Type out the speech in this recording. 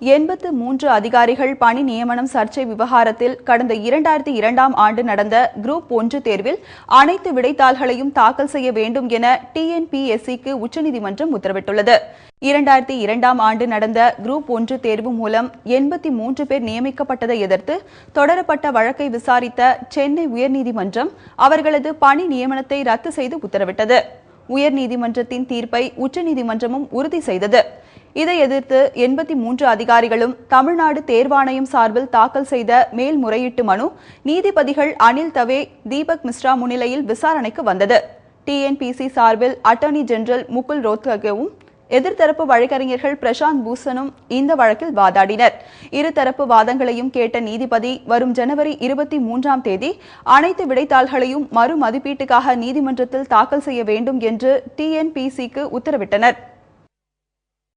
எண்பத்து மூன்று அதிகாரிகள் பணி நியமனம் சர்ச்சை விவகாரத்தில் கடந்த இரண்டாயிரத்தி இரண்டாம் ஆண்டு நடந்த குரூப் ஒன்று தேர்வில் அனைத்து விடைத்தாள்களையும் தாக்கல் செய்ய வேண்டும் என டிஎன்பிஎஸ்சிக்கு உச்சநீதிமன்றம் உத்தரவிட்டுள்ளது. இரண்டாயிரத்தி இரண்டாம் ஆண்டு நடந்த குரூப் ஒன்று தேர்வு மூலம் எண்பத்தி மூன்று பேர் நியமிக்கப்பட்டதை எதிர்த்து தொடரப்பட்ட வழக்கை விசாரித்த சென்னை உயர்நீதிமன்றம் அவர்களது பணி நியமனத்தை ரத்து செய்து உத்தரவிட்டது. உயர்நீதிமன்றத்தின் தீர்ப்பை உச்சநீதிமன்றமும் உறுதி செய்தது. இதை எதிர்த்து எண்பத்தி மூன்று அதிகாரிகளும் தமிழ்நாடு தேர்வாணையம் சார்பில் தாக்கல் செய்த மேல்முறையீட்டு மனு நீதிபதிகள் அனில் தவே தீபக் மிஸ்ரா முன்னிலையில் விசாரணைக்கு வந்தது. டிஎன்பிசி சார்பில் அட்டர்னி ஜெனரல் முகுல் ரோத்ககவும் எதிர்த்தரப்பு வழக்கறிஞர்கள் பிரசாந்த் பூஷனும் இந்த வழக்கில் வாதாடினர். இருதரப்பு வாதங்களையும் கேட்ட நீதிபதி வரும் ஜனவரி இருபத்தி மூன்றாம் தேதி அனைத்து விடைத்தாள்களையும் மறு மதிப்பீட்டுக்காக நீதிமன்றத்தில் தாக்கல் செய்ய வேண்டும் என்று டிஎன்பிசிக்கு உத்தரவிட்டனர்.